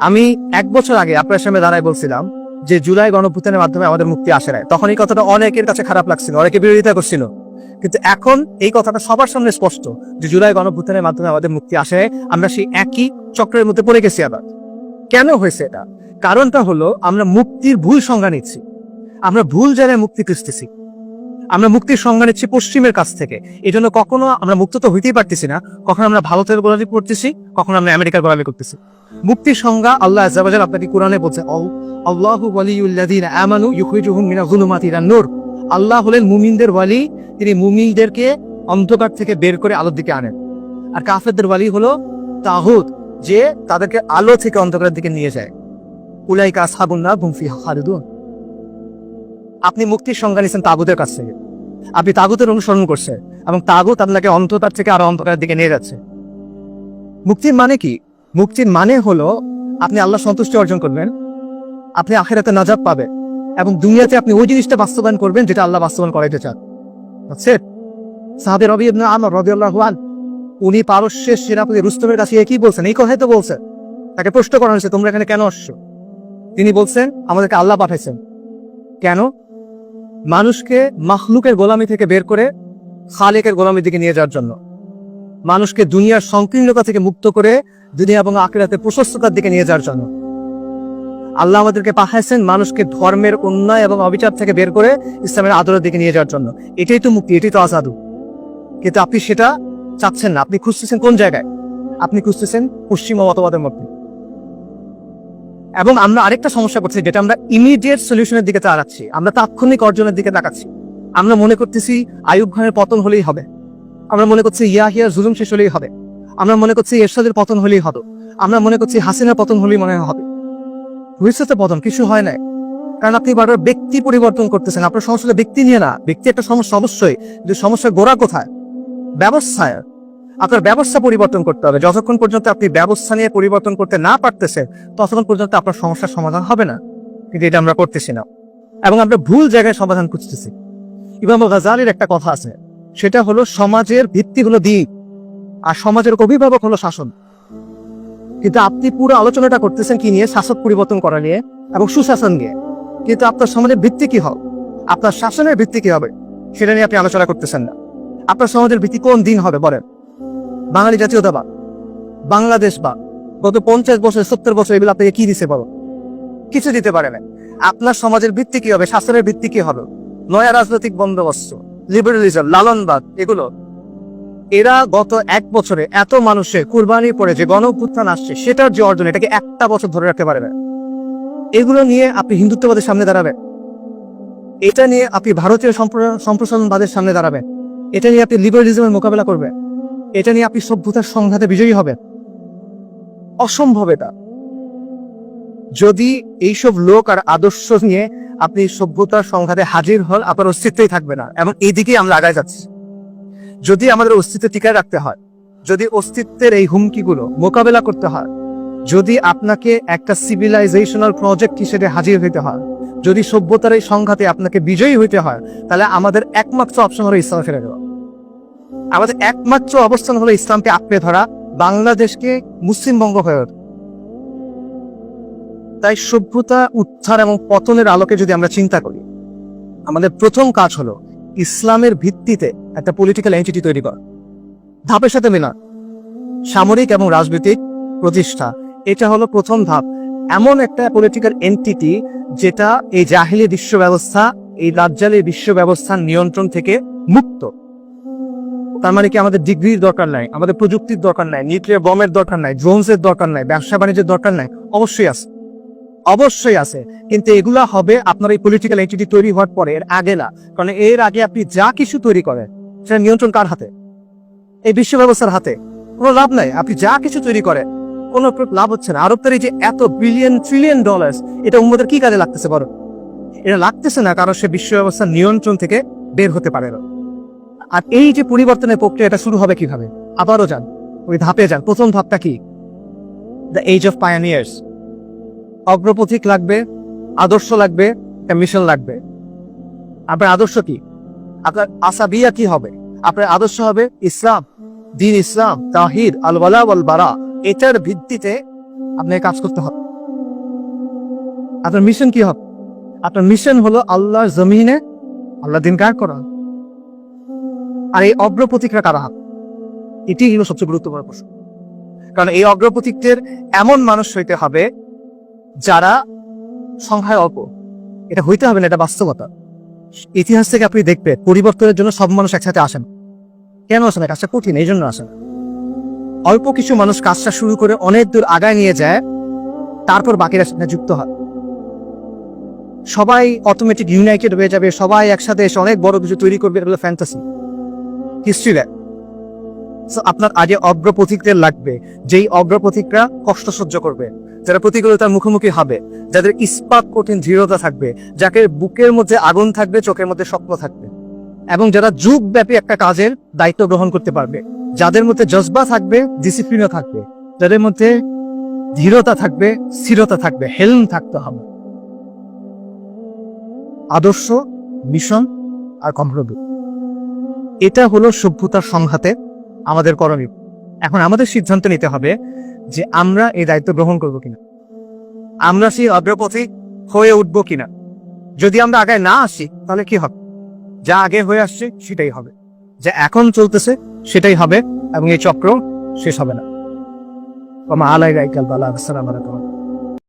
আমি এক বছর আগে আপনার সামনে দাঁড়ায় বলছিলাম যে জুলাই গণভুত্থানের মাধ্যমে আমাদের মুক্তি আসে নাই। তখন এই কথাটা অনেকের কাছে খারাপ লাগছিল, অনেকে বিরোধিতা করছিল। কিন্তু এখন এই কথাটা সবার সামনে স্পষ্ট যে জুলাই গণভুত্থানের মাধ্যমে আমাদের মুক্তি আসে আমরা সেই একই চক্রের মধ্যে পড়ে গেছি আবার। কেন হয়েছে এটা? কারণটা হলো আমরা মুক্তির ভুল সংজ্ঞা নিচ্ছি। আমরা ভুল জায়গায় মুক্তি খুঁজতেছি। আমরা মুক্তির সংজ্ঞা নিচ্ছি পশ্চিমের কাছ থেকে। এই জন্য কখনো আমরা মুক্ত তো হইতেই পারতেছি না, কখনো আমরা ভারতের গোলামি করতেছি, কখনো আমরা আমেরিকার গোলামি করতেছি। মুক্তির সংজ্ঞা আল্লাহ আজাবাজাল আপনাকে কোরআনে বলছে "আল- আল্লাহু আল্লাহ হলেন মুমিনদের ওয়ালি, তিনি মুমিনদেরকে অন্ধকার থেকে বের করে আলোর দিকে আনেন। আর কাফেরদের ওয়ালি হলো তাহুদ যে তাদেরকে আলো থেকে অন্ধকারের দিকে নিয়ে যায়। উলাইকা হুম ফিহা খালিদুন। আপনি মুক্তির সংজ্ঞা নিয়েছেন তাগুদের কাছ থেকে। আপনি তাগুতের অনুসরণ করছে এবং তাগুত আপনাকে অন্ধকার থেকে আরও অন্ধকারের দিকে নিয়ে যাচ্ছে। মুক্তির মানে কি? মুক্তির মানে হলো আপনি আল্লাহ সন্তুষ্টি অর্জন করবেন, আপনি আখেরাতে নাজাব পাবে এবং দুনিয়াতে আপনি ওই জিনিসটা বাস্তবায়ন করবেন যেটা আল্লাহ বাস্তবায়ন করাইতে চান। বুঝছে সাহাবে রবি ইবনে আমর রাদিয়াল্লাহু আন উনি পারস্যের সেনাপতি রুস্তমের কাছে একই বলছেন, এই কথাই তো বলছেন তাকে প্রশ্ন করা হয়েছে, তোমরা এখানে কেন আসছো? তিনি বলছেন, আমাদেরকে আল্লাহ পাঠাইছেন। কেন? মানুষকে মাখলুকের গোলামি থেকে বের করে খালেকের গোলামির দিকে নিয়ে যাওয়ার জন্য। মানুষকে দুনিয়ার সংকীর্ণতা থেকে মুক্ত করে দুনিয়া এবং আখিরাতে প্রশস্ততার দিকে নিয়ে যাওয়ার জন্য। আল্লাহ আমাদেরকে পাঠাইছেন মানুষকে ধর্মের অন্যায় এবং অবিচার থেকে বের করে ইসলামের আদরের দিকে নিয়ে যাওয়ার জন্য। এটাই তো মুক্তি, এটাই তো আজাদু। কিন্তু আপনি সেটা চাচ্ছেন না। আপনি খুঁজতেছেন কোন জায়গায়? আপনি খুঁজতেছেন পশ্চিমা মতবাদের মধ্যে। এবং আমরা আরেকটা সমস্যা করছি, যেটা আমরা ইমিডিয়েট সলিউশনের দিকে তাড়াচ্ছি আমরা তাৎক্ষণিক অর্জনের দিকে তাকাচ্ছি। আমরা মনে করতেছি আয়ুব খানের পতন হলেই হবে। আমরা মনে করছি ইয়াহিয়ার জুলুম শেষ হলেই হবে। আমরা মনে করছি এরশাদের পতন হলেই হবে। আমরা মনে করছি হাসিনার পতন হলেই মনে হবে। তো পতন কিছু হয় নাই। কারণ আপনি বারবার ব্যক্তি পরিবর্তন করতেছেন। আপনার সমস্যাটা ব্যক্তি নিয়ে না। ব্যক্তি একটা সমস্যা অবশ্যই। কিন্তু সমস্যার গোড়া কোথায়? ব্যবস্থায়। আপনার ব্যবস্থা পরিবর্তন করতে হবে। যতক্ষণ পর্যন্ত আপনি ব্যবস্থা নিয়ে পরিবর্তন করতে না পারতেছেন, ততক্ষণ পর্যন্ত আপনার সমস্যার সমাধান হবে না। কিন্তু এটা আমরা করতেছি না। এবং আমরা ভুল জায়গায় সমাধান খুঁজতেছি। ইমাম গাজালির একটা কথা আছে। সেটা হলো, সমাজের ভিত্তি হলো দিক আর সমাজের অভিভাবক হলো শাসন। কিন্তু আপনি পুরো আলোচনাটা করতেছেন কি নিয়ে? শাসক পরিবর্তন করা নিয়ে এবং সুশাসন নিয়ে। কিন্তু আপনার সমাজের ভিত্তি কি হবে? আপনার শাসনের ভিত্তি কি হবে? সেটা নিয়ে আপনি আলোচনা করতেছেন না। আপনার সমাজের ভিত্তি কোন দিন হবে? বলেন। বাঙালি জাতীয়তাবাদ বাংলাদেশ বা গত পঞ্চাশ বছর, সত্তর বছর এগুলো আপনাকে কি দিছে বলো? কিছু দিতে পারে না। আপনার সমাজের ভিত্তি কি হবে? শাসনের ভিত্তি কি হবে? নয়া রাজনৈতিক বন্দোবস্ত লিবারেলিজম লালনবাদ, এগুলো। এরা গত এক বছরে এত মানুষের কুরবানি পরে যে গণ আসছে, সেটার যে অর্জন, এটাকে একটা বছর ধরে রাখতে পারবে এগুলো নিয়ে আপনি হিন্দুত্ববাদের সামনে দাঁড়াবেন। এটা নিয়ে আপনি ভারতীয় সম্প্র- সম্প্রসারণবাদের সামনে দাঁড়াবেন। এটা নিয়ে আপনি লিবারেলিজমের মোকাবেলা করবেন। এটা নিয়ে আপনি সভ্যতার সংঘাতে বিজয়ী হবেন। অসম্ভব এটা। যদি এইসব লোক আর আদর্শ নিয়ে আপনি সভ্যতার সংঘাতে হাজির হন, আপনার অস্তিত্বই থাকবে না এবং এইদিকে আমরা আগায় যাচ্ছি। যদি আমাদের অস্তিত্ব টিকায় রাখতে হয়, যদি অস্তিত্বের এই হুমকিগুলো মোকাবেলা করতে হয়, যদি আপনাকে একটা সিভিলাইজেশনাল প্রজেক্ট হিসেবে হাজির হইতে হয়, যদি সভ্যতার এই সংঘাতে আপনাকে বিজয়ী হইতে হয়, তাহলে আমাদের একমাত্র অপশন হলো ইসলাম ফেলে দেওয়া আমাদের একমাত্র অবস্থান হলো ইসলামকে আঁকড়ে ধরা, বাংলাদেশকে মুসলিমবঙ্গ হয়ে ওঠা। তাই সভ্যতা, উত্থান এবং পতনের আলোকে যদি আমরা চিন্তা করি, আমাদের প্রথম কাজ হলো ইসলামের ভিত্তিতে একটা পলিটিক্যাল এন্টিটি তৈরি করা। ধাপের সাথে মিলান, সামরিক এবং রাজনৈতিক প্রতিষ্ঠা, এটা হলো প্রথম ধাপ। এমন একটা পলিটিক্যাল এন্টিটি যেটা এই জাহিলি বিশ্ব ব্যবস্থা, এই রাজ্জালি বিশ্ব ব্যবস্থার নিয়ন্ত্রণ থেকে মুক্ত। তার মানে কি আমাদের ডিগ্রির দরকার নাই, আমাদের প্রযুক্তির দরকার নাই, নিউক্লিয়ার বমের দরকার নাই, ড্রোনসের দরকার নাই, ব্যবসা বাণিজ্যের দরকার নাই, অবশ্যই আছে। অবশ্যই আছে, কিন্তু এগুলা হবে আপনার এই পলিটিক্যাল এন্টিটি তৈরি হওয়ার পরে, এর আগে না, কারণ এর আগে আপনি যা কিছু তৈরি করেন, সেটা নিয়ন্ত্রণ কার হাতে? এই বিশ্ব ব্যবস্থার হাতে। কোনো লাভ নাই, আপনি যা কিছু তৈরি করেন, কোনো লাভ হচ্ছে না। আরব এই যে এত বিলিয়ন ট্রিলিয়ন ডলার এটা উম্মদের কি কাজে লাগতেছে বড় এটা লাগতেছে না কারণ সে বিশ্ব ব্যবস্থার নিয়ন্ত্রণ থেকে বের হতে পারে না। আর এই যে পরিবর্তনের প্রক্রিয়া, এটা শুরু হবে কীভাবে? আবারও যান। ওই ধাপে যান। প্রথম ধাপটা কি? দ্য এজ অফ পায়োনিয়ার্স অগ্রপথিক লাগবে, আদর্শ লাগবে, একটা মিশন লাগবে। আপনার আদর্শ কি? আপনার আসাবিয়া কি হবে? আপনার আদর্শ হবে ইসলাম দিন ইসলাম তাহিদ আল ওয়ালা বারা এটার ভিত্তিতে আপনাকে কাজ করতে হবে। আপনার মিশন কি হবে? আপনার মিশন হলো আল্লাহর জমিনে আল্লাহ দিন কার করা। আর এই অগ্রপতিকরা কারা? হবে এটি হলো সবচেয়ে গুরুত্বপূর্ণ প্রশ্ন। কারণ এই অগ্রপতিকদের এমন মানুষ হইতে হবে যারা সংখ্যায় অল্প। এটা হইতে হবে না, এটা বাস্তবতা। ইতিহাস থেকে আপনি দেখবেন, পরিবর্তনের জন্য সব মানুষ একসাথে আসেন কেন আসে না? কাজটা কঠিন এই জন্য আসে না। অল্প কিছু মানুষ কাজটা শুরু করে অনেক দূর আগায় নিয়ে যায়, তারপর বাকিরা সেখানে যুক্ত হয়। সবাই অটোমেটিক ইউনাইটেড হয়ে যাবে, সবাই একসাথে এসে অনেক বড় কিছু তৈরি করবে এগুলো ফ্যান্টাসি হিস্ট্রি ল্যাব So, আপনার আগে অগ্রপথিকদের লাগবে যেই অগ্রপথিকরা কষ্ট সহ্য করবে যারা প্রতিকূলতার মুখোমুখি হবে যাদের ইস্পাত কঠিন দৃঢ়তা থাকবে যাকে বুকের মধ্যে আগুন থাকবে চোখের মধ্যে স্বপ্ন থাকবে এবং যারা যুগব্যাপী একটা কাজের দায়িত্ব গ্রহণ করতে পারবে যাদের মধ্যে জজবা থাকবে ডিসিপ্লিনও থাকবে যাদের মধ্যে ধীরতা থাকবে স্থিরতা থাকবে হেলম থাকতে হবে। আদর্শ মিশন আর কম্প্রোমিস। এটা হলো সভ্যতার সংঘাতে আমাদের করণীয়। এখন আমাদের সিদ্ধান্ত নিতে হবে যে আমরা এই দায়িত্ব গ্রহণ করব কিনা। আমরা সেই অগ্রপথে হয়ে উঠবো কিনা। যদি আমরা আগে না আসি, তাহলে কি হবে? যা আগে হয়ে আসছে, সেটাই হবে। যা এখন চলতেছে, সেটাই হবে এবং এই চক্র শেষ হবে না। আলাই রাইকাল বালা, আসসালাম আলাইকুম।